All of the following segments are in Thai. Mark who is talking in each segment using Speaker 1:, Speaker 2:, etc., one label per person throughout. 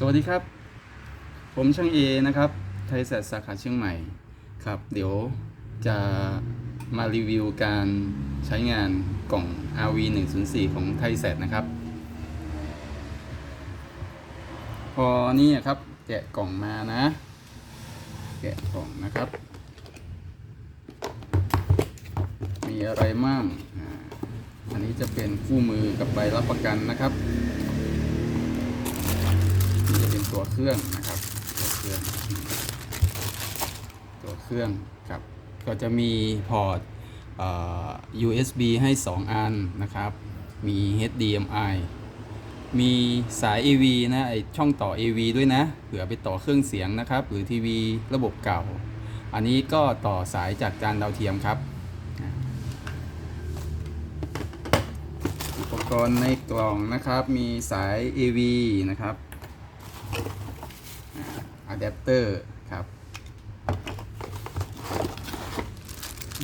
Speaker 1: สวัสดีครับ ผมช่างเอนะครับ ไทยแซดสาขาเชียงใหม่ครับ เดี๋ยวจะมารีวิวการใช้งานกล่อง RV 104ของไทยแซดนะครับ พอนี่ครับแกะกล่องมานะ แกะกล่องนะครับ มีอะไรมั่งอันนี้จะเป็นคู่มือกับใบรับประกันนะครับ ตัวเครื่องนะครับ ตัวเครื่อง ตัวเครื่องครับ ก็จะมีพอร์ต USB ให้ 2 อันนะครับ มี HDMI มีสาย AV นะไอช่องต่อ AV ด้วยนะเผื่อไปต่อเครื่องเสียงนะครับ หรือทีวีระบบเก่า อันนี้ก็ต่อสายจากจานดาวเทียมครับ อุปกรณ์ในกล่องนะครับ มีสาย AV นะครับ แดปเตอร์ครับ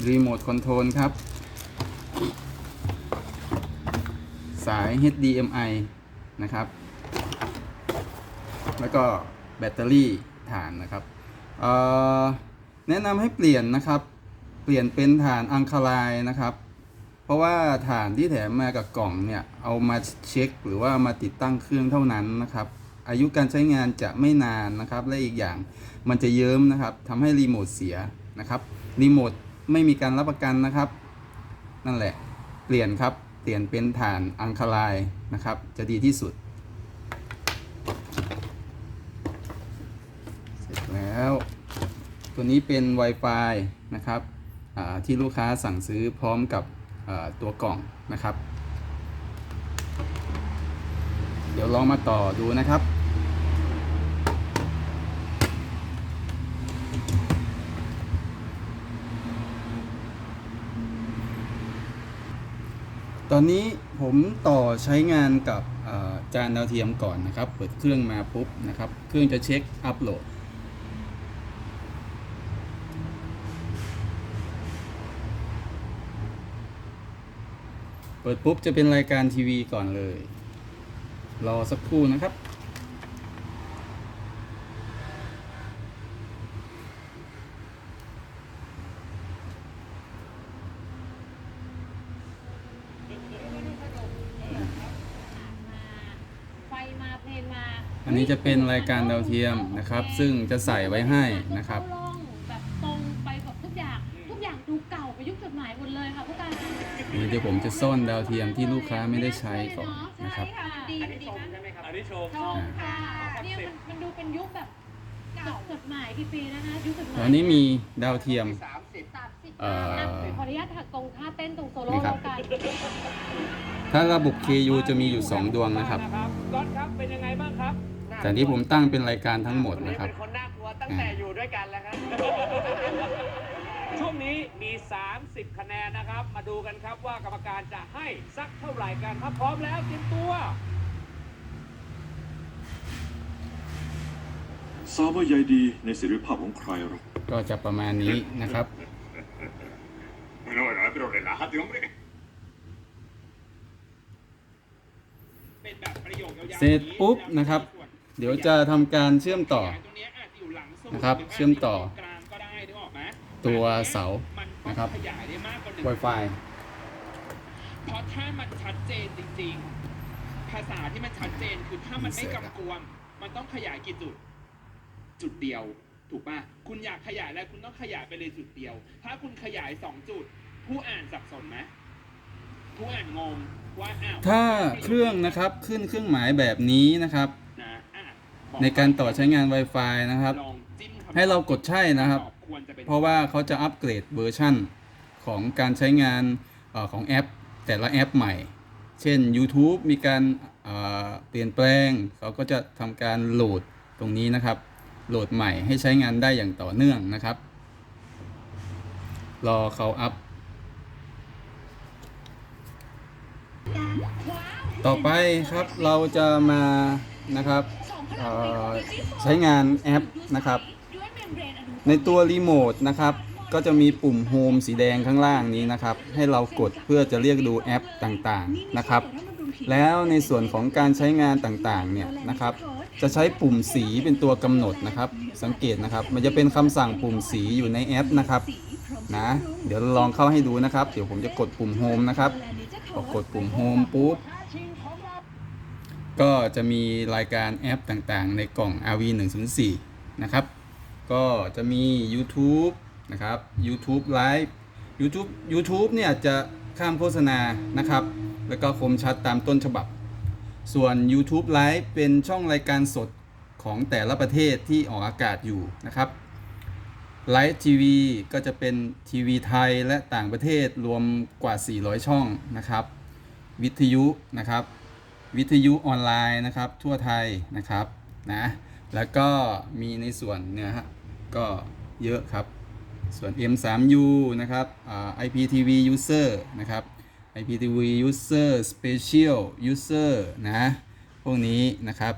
Speaker 1: รีโมทคอนโทรลครับ สาย HDMI นะครับ แล้วก็แบตเตอรี่ฐานนะครับแนะนำให้เปลี่ยนนะครับ เปลี่ยนเป็นฐานอังคารายนะครับ เพราะว่าฐานที่แถมมากับกล่องเนี่ย เอามาเช็ค หรือว่ามาติดตั้งเครื่องเท่านั้นนะครับ อายุการใช้งานจะไม่นานนะครับ และอีกอย่างมันจะเยิ้มนะครับทำให้รีโมทเสียนะครับรีโมทไม่มีการรับประกันนะครับ นั่นแหละเปลี่ยนครับเปลี่ยนเป็นฐานอังคารายนะครับ จะดีที่สุด เสร็จแล้ว ตัวนี้เป็น Wi-Fi นะครับที่ลูกค้าสั่งซื้อพร้อมกับตัวกล่องนะครับ เดี๋ยวลองมาต่อดูนะครับ อนนี้ผมต่อใช้งานกับจานดาวเทียมก่อนนะครับ เปิดเครื่องมาปุ๊บนะครับ เครื่องจะเช็คอัปโหลด เปิดปุ๊บจะเป็นรายการทีวีก่อนเลย รอสักครู่นะครับ
Speaker 2: ไฟมาเพลงมา
Speaker 1: อั นนี้จะเป็นรายการดาวเทียมนะครับ ซึ่งจะใส่ไว้ให้นะครับ
Speaker 2: เข้าร่องแบบตรงไปกับทุกอย่าง ทุกอย่างดูเก่าไปยุคจดหมายหมดเลยค่ะผู้การ
Speaker 1: นี่เดี๋ยวผมจะซ่อนดาวเทียมที่ลูกค้าไม่ได้ใช้ก่อนนะครับ
Speaker 2: ใช่ค่ะดี
Speaker 3: อันนี้
Speaker 2: ดี
Speaker 3: ชม
Speaker 2: นะ
Speaker 3: ใช่ไหมครับอันนี้ชม
Speaker 2: ชมค่ะเนี่ยมันมันดูเป็นยุคแบบเก่าจดหมายกี่ปีแล้วนะยุคจดหมาย
Speaker 1: แล้วนี้มีดาวเทียม
Speaker 3: สามสิบ
Speaker 2: สามสิบ
Speaker 1: เอ่อ
Speaker 2: อะขออนุญาตถักตรงท่าเต้นตรงโซโล่
Speaker 1: นี่ครับ
Speaker 2: แล้วกัน
Speaker 1: ถ้าระบบ KU จะมีอยู่ 2 ดวงนะครับ
Speaker 3: ก๊อตครับ เป็นยังไงบ้างครับ
Speaker 1: แต่ที่ผมตั้งเป็นรายการทั้งหมดนะครับ
Speaker 3: เป็นคนน่ากลัวตั้งแต่อยู่ด้วยกันแล้วครับ ช่วงนี้มี 30 คะแนนนะครับ มาดูกันครับว่ากรรมการจะให้สักเท่าไหร่กันถ้าพร้อมแล้วเตรียมตัว
Speaker 4: ทราบว่าใยดีในเสรีภาพของใครหรอก
Speaker 1: ก็จะประมาณนี้นะครับ
Speaker 4: Bueno, bueno, pero relájate, hombre.
Speaker 3: เป็นแบบประโยคยาวๆ
Speaker 1: เสร็จปุ๊บนะครับ เดี๋ยวจะทำการเชื่อมต่อ
Speaker 3: ตรงเนี้ยอาจจะอยู่หลังสุด
Speaker 1: นะครับ
Speaker 3: หรือว่า
Speaker 1: เชื่อมต่อ
Speaker 3: กลางก็ได้นึกออกไหม
Speaker 1: ตัวเสา
Speaker 3: มันก็
Speaker 1: นะครับ
Speaker 3: ขยายได้มากกว่าหนึ่ง
Speaker 1: Wi-Fi
Speaker 3: เพราะถ้ามันชัดเจนจริง ๆ ภาษาที่มันชัดเจนคือถ้ามันไม่กำกวม มันต้องขยายกี่จุด จุดเดียว ถูกป่ะ คุณอยากขยายแล้วคุณต้องขยายไปเลยจุดเดียว ถ้าคุณขยายสองจุด ผู้อ่านสับสนไหมผู้อ่านงงว่าอ้าว
Speaker 1: ถ้าเครื่องนะครับขึ้นเครื่องหมายแบบนี้นะครับ
Speaker 3: นะอะบอก
Speaker 1: ในการต่อใช้งาน Wi-Fi นะครับ ให้เรากดใช่นะครับ
Speaker 3: เพ
Speaker 1: ราะว่าเขาจะอัปเกรดเวอร์ชันของการใช้งานอของแอป แต่ละแอปใหม่ เช่น YouTube มีการเปลี่ยนแปลง เขาก็จะทำการโหลดตรงนี้นะครับ โหลดใหม่ให้ใช้งานได้อย่างต่อเนื่องนะครับ รอเขาอัพ ต่อไปครับเราจะมานะครับ ใช้งานแอปนะครับ ในตัวรีโมทนะครับก็จะมีปุ่มโฮมสีแดงข้างล่างนี้นะครับ ให้เรากดเพื่อจะเรียกดูแอปต่างๆนะครับ แล้วในส่วนของการใช้งานต่างๆเนี่ยนะครับ จะใช้ปุ่มสีเป็นตัวกำหนดนะครับ สังเกตนะครับ มันจะเป็นคำสั่งปุ่มสีอยู่ในแอปนะครับนะเดี๋ยวลองเข้าให้ดูนะครับ เดี๋ยวผมจะกดปุ่มโฮมนะครับพอกดปุ่มโฮมปุ๊บ ก็จะมีรายการแอปต่างๆ ในกล่อง RV 1 0 4นะครับ ก็จะมี YouTube นะครับ YouTube Live YouTube YouTube เนี่ยจะข้ามโฆษณานะครับ แล้วก็คมชัดตามต้นฉบับ ส่วน YouTube Live เป็นช่องรายการสดของแต่ละประเทศที่ออกอากาศอยู่นะครับไลฟ์ทีวีก็จะเป็นทีวีไทยและต่างประเทศรวมกว่า 400 ช่องนะครับ วิทยุนะครับ วิทยุออนไลน์นะครับ ทั่วไทยนะครับนะแล้วก็มีในส่วนเนี่ยฮะก็เยอะครับ ส่วน M3U นะครับอ่ IPTV User นะครับ IPTV User Special User นะ พวกนี้นะครับ